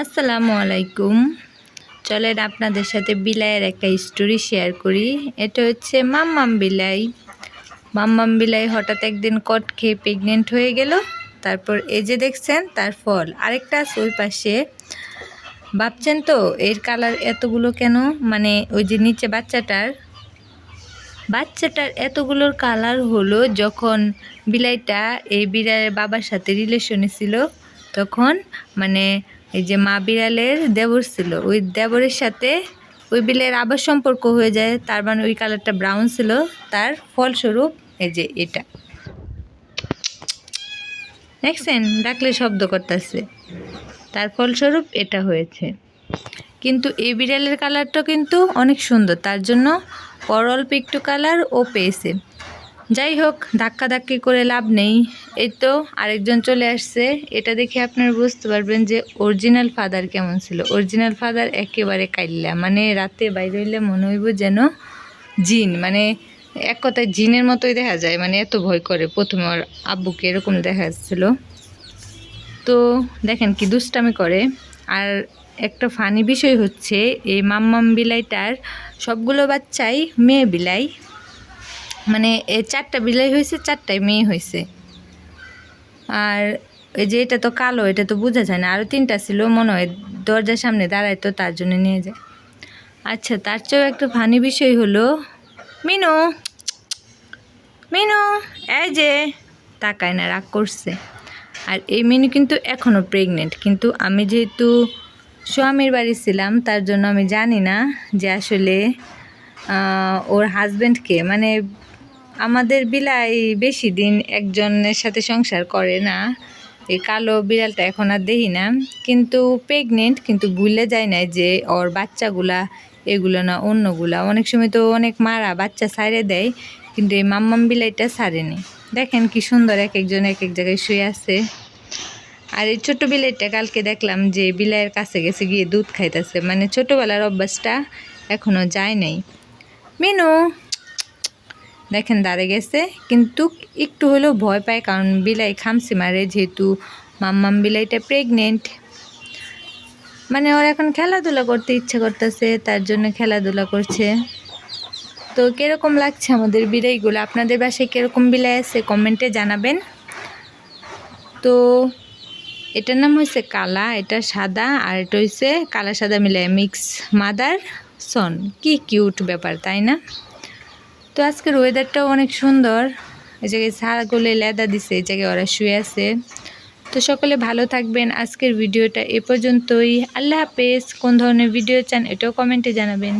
আসসালামু আলাইকুম। চলেন আপনাদের সাথে বিলাইয়ের একটা স্টোরি শেয়ার করি। এটা হচ্ছে মাম্মাম বিলাই। মাম্মাম বিলাই হঠাৎ একদিন কট খেয়ে প্রেগনেন্ট হয়ে গেল। তারপর এই যে দেখছেন, তার ফল। আরেকটা আছে ওই পাশে। ভাবছেন তো, এর কালার এতগুলো কেন? মানে ওই যে নিচে বাচ্চাটার। বাচ্চাটার এতগুলোর কালার হলো যখন বিলাইটা এই বিড়ালের বাবার সাথে রিলেশনে ছিল, তখন মানে এই যে মা বিড়ালের দেবর ছিল, ওই দেবরের সাথে ওই বিলের আবার সম্পর্ক হয়ে যায়, তার মানে ওই কালারটা ব্রাউন ছিল, তার ফলস্বরূপ এই যে এটা। দেখছেন? ডাকলে শব্দ করতেছে। তার ফলস্বরূপ এটা হয়েছে। কিন্তু এই বিড়ালের কালারটা কিন্তু অনেক সুন্দর, তার জন্য পর অল্প একটু কালার ও পেয়েছে। যাই হোক ধাক্কা ধাক্কি করে লাভ নেই। এই তো আরেকজন চলে আসছে। এটা দেখে আপনারা বুঝতে পারবেন যে অরিজিনাল ফাদার কেমন ছিল। অরিজিনাল ফাদার একেবারে কাইল্লা। মানে রাতে বাইরে হইলে মনে হইব যেন জিন। মানে এক কথায় জিনের মতোই দেখা যায়। মানে এত ভয় করে। প্রথমে ওর আব্বুকে এরকম দেখা যাচ্ছিল। তো দেখেন কি দুষ্টামি করে। আর একটা ফানি বিষয় হচ্ছে, এই মাম্মাম বিলাইটার সবগুলো বাচ্চাই মেয়ে বিলাই। মানে এ চারটা বিলাই হয়েছে চারটায় মেয়ে হয়েছে। আর এই যে এটা তো কালো, এটা তো বোঝা যায় না। আরও তিনটা ছিল, মনে হয় দরজার সামনে দাঁড়ায় তো তার জন্য নিয়ে যায়। আচ্ছা তার চেয়েও একটা ফানি বিষয় হলো, মিনু মিনু, এই যে, তাকায় না, রাগ করছে। আর এই মিনু কিন্তু এখনও প্রেগনেন্ট কিন্তু আমি যেহেতু স্বামীর বাড়ি ছিলাম, তার জন্য আমি জানি না যে আসলে ওর হাজব্যান্ডকে মানে আমাদের বিলাই বেশি দিন একজনের সাথে সংসার করে না। এই কালো বিড়ালটা এখন আর দেখি না। কিন্তু প্রেগনেন্ট কিন্তু ভুলে যায় না যে ওর বাচ্চাগুলা, এগুলো না অন্যগুলা। অনেক সময় তো অনেক মারা বাচ্চা সারে দেয়, কিন্তু এই মাম্মাম বিলাইটা সারেনি দেখেন কি সুন্দর এক একজন এক এক জায়গায় শুয়ে আছে। আর এই ছোটো বিলাইটা কালকে দেখলাম যে বিলাইয়ের কাছে গেছে গিয়ে দুধ খাইতেছে। মানে ছোটোবেলার অভ্যাসটা এখনও যায় নাই। মিনু! দেখেন দাঁড়ে গেছে। কিন্তু একটু হলেও ভয় পায়, কারণ বিলাই খামসি মারে যেহেতু মাম্মাম বিলাইটা প্রেগনেন্ট মানে ওর এখন খেলাধুলা করতে ইচ্ছা করতেছে, তার জন্য খেলাধুলা করছে। তো কীরকম লাগছে আমাদের বিলাইগুলো? আপনাদের বাসায় কীরকম বিলাই আছে কমেন্টে জানাবেন। তো এটার নাম হয়েছে কালা, এটা সাদা, আর এটা হয়েছে কালা সাদা মিলাই মিক্স মাদার সন কি কিউট ব্যাপার, তাই না? তো আজকের ওয়েদারটাও অনেক সুন্দর। এই জায়গায় ছাগলে লেদা দিছে, এই জায়গায় ওরা শুয়ে আছে। তো সকলে ভালো থাকবেন। আজকের ভিডিওটা এ পর্যন্তই। আল্লাহ হাফেজ। কোন ধরনের ভিডিও চান এটাও কমেন্টে জানাবেন।